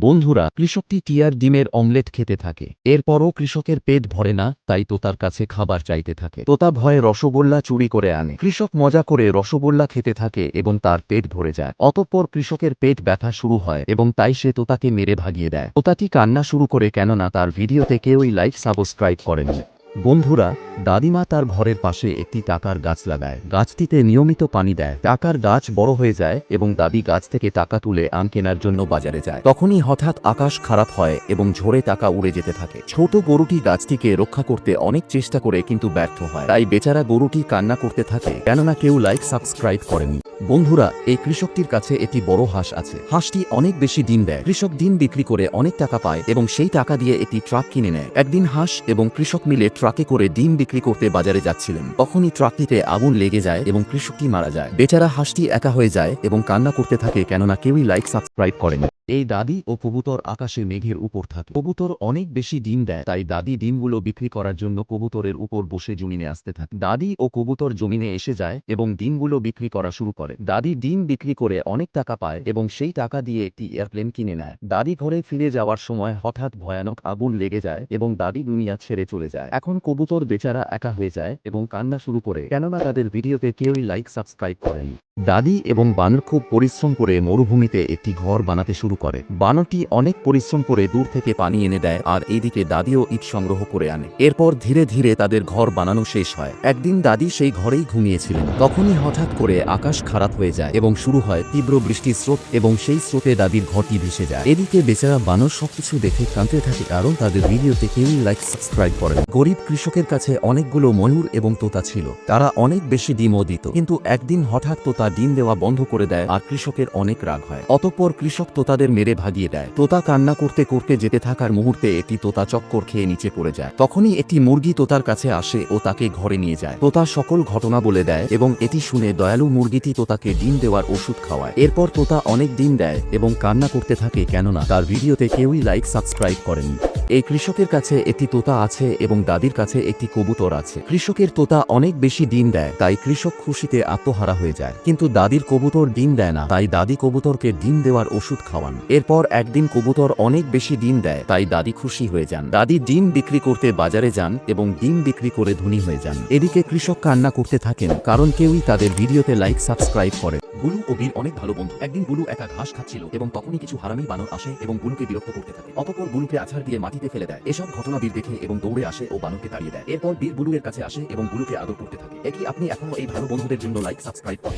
বন্ধুরা, কৃষকটি টিয়ার ডিমের অমলেট খেতে থাকে। এরপরও কৃষকের পেট ভরে না, তাই তোতার কাছে খাবার চাইতে থাকে। তোতা ভয়ে রসগোল্লা চুরি করে আনে। কৃষক মজা করে রসগোল্লা খেতে থাকে এবং তার পেট ভরে যায়। অতঃপর কৃষকের পেট ব্যথা শুরু হয় এবং তাই সে তোতাকে মেরে ভাগিয়ে দেয়। তোতাটি কান্না শুরু করে কেননা তার ভিডিওতে কেউই লাইক, সাবস্ক্রাইব করেনি বন্ধুরা, দাদিমা তার ঘরের পাশে একটি টাকার গাছ লাগায়। গাছটিতে নিয়মিত পানি দেয়। টাকার গাছ বড় হয়ে যায় এবং দাদি গাছ থেকে টাকা তুলে আম কেনার জন্য বাজারে যায়। তখনই হঠাৎ আকাশ খারাপ হয় এবং ঝড়ে টাকা উড়ে যেতে থাকে। ছোট গরুটি গাছটিকে রক্ষা করতে অনেক চেষ্টা করে কিন্তু ব্যর্থ হয়। তাই বেচারা গরুটি কান্না করতে থাকে। কেননা কেউ লাইক সাবস্ক্রাইব করেনি। বন্ধুরা, এই কৃষকটির কাছে একটি বড় হাঁস আছে। হাঁসটি অনেক বেশি ডিম দেয়। কৃষক ডিম বিক্রি করে অনেক টাকা পায় এবং সেই টাকা দিয়ে একটি ট্রাক কিনে নেয়। একদিন হাঁস এবং কৃষক মিলে ট্রাকে করে ডিম বিক্রি করতে বাজারে যাচ্ছিলেন। তখনই ট্রাকটিতে আগুন লেগে যায় এবং কৃষকটি মারা যায়। বেচারা হাঁসটি একা হয়ে যায় এবং কান্না করতে থাকে কেননা কেউই লাইক, সাবস্ক্রাইব করেনি। এই দাদি ও কবুতর আকাশে মেঘের উপর থাকে। কবুতর অনেক বেশি ডিম দেয়, তাই দাদি ডিমগুলো বিক্রি করার জন্য কবুতরের উপর বসে জমিনে আসতে থাকে। দাদি ও কবুতর জমিনে এসে যায় এবং ডিমগুলো বিক্রি করা শুরু করে। দাদি ডিম বিক্রি করে অনেক টাকা পায় এবং সেই টাকা দিয়ে একটি এয়ারপ্লেন কিনে নেয়। দাদি ঘরে ফিরে যাওয়ার সময় হঠাৎ ভয়ানক আগুন লেগে যায় এবং দাদি দুনিয়া ছেড়ে চলে যায়। এখন কবুতর বেচারা একা হয়ে যায় এবং কান্না শুরু করে, কেননা তাদের ভিডিওতে কেউই লাইক, সাবস্ক্রাইব করেনি। দাদি এবং বানর খুব পরিশ্রম করে মরুভূমিতে একটি ঘর বানাতে শুরু করে। বানরটি অনেক পরিশ্রম করে দূর থেকে পানি এনে দেয় আর এইদিকে দাদিও ইট সংগ্রহ করে আনে। এরপর ধীরে ধীরে তাদের ঘর বানানো শেষ হয়। একদিন দাদি সেই ঘরেই ঘুমিয়েছিলেন। তখনই হঠাৎ করে আকাশ খারাপ হয়ে যায় এবং শুরু হয় তীব্র বৃষ্টির স্রোত এবং সেই স্রোতে দাদির ঘরটি ভেসে যায়। এদিকে বেচারা বানর সবকিছু দেখে কাঁদতে থাকে কারণ তাদের ভিডিওতে কেউই লাইক সাবস্ক্রাইব করে গরিব কৃষকের কাছে অনেকগুলো ময়ূর এবং তোতা ছিল। তারা অনেক বেশি ডিমও দিত। কিন্তু একদিন হঠাৎ তোতা ডিম দেওয়া বন্ধ করে দেয় আর কৃষকের অনেক রাগ হয়। অতঃপর কৃষক তোতাদের মেরে ভাগিয়ে দেয়। তোতা কান্না করতে করতে যেতে থাকার মুহূর্তে একটি তোতা চক্কর খেয়ে নিচে পড়ে যায়। তখনই একটি মুরগি তোতার কাছে আসে ও তাকে ঘরে নিয়ে যায়। তোতা সকল ঘটনা বলে দেয় এবং এটি শুনে দয়ালু মুরগিটি তোতাকে ডিম দেওয়ার ওষুধ খাওয়ায়। এরপর তোতা অনেক ডিম দেয় এবং কান্না করতে থাকে কেননা তার ভিডিওতে কেউই লাইক, সাবস্ক্রাইব করেনি। এই কৃষকের কাছে একটি তোতা আছে এবং দাদির কাছে একটি কবুতর আছে। কৃষকের তোতা অনেক বেশি ডিম দেয়, তাই কৃষক খুশিতে আত্মহারা হয়ে যায়। কিন্তু দাদির কবুতর ডিম দেয় না, তাই দাদি কবুতরকে ডিম দেওয়ার ওষুধ খাওয়ান এরপর একদিন কবুতর অনেক বেশি ডিম দেয়, তাই দাদি খুশি হয়ে যান। দাদি ডিম বিক্রি করতে বাজারে যান এবং ডিম বিক্রি করে ধনী হয়ে যান। এদিকে কৃষক কান্না করতে থাকেন, কারণ কেউই তাদের ভিডিওতে লাইক সাবস্ক্রাইব করে। বুলু ও বীর অনেক ভালো বন্ধু। একদিন বুলু একা ঘাস খাচ্ছিল এবং তখনই কিছু হারামি বানর আসে এবং বুলুকে বিরক্ত করতে থাকে। অতপর বুলুকে আছাড় দিয়ে মাটিতে ফেলে দেয়। এসব ঘটনা বীর দেখে এবং দৌড়ে আসে ও বানরকে তাড়িয়ে দেয়। এরপর বীর বুলুয়ের কাছে আসে এবং বুলুকে আদর করতে থাকে। একই আপনি এখনও এই ভালো বন্ধুদের জন্য লাইক সাবস্ক্রাইব করেন?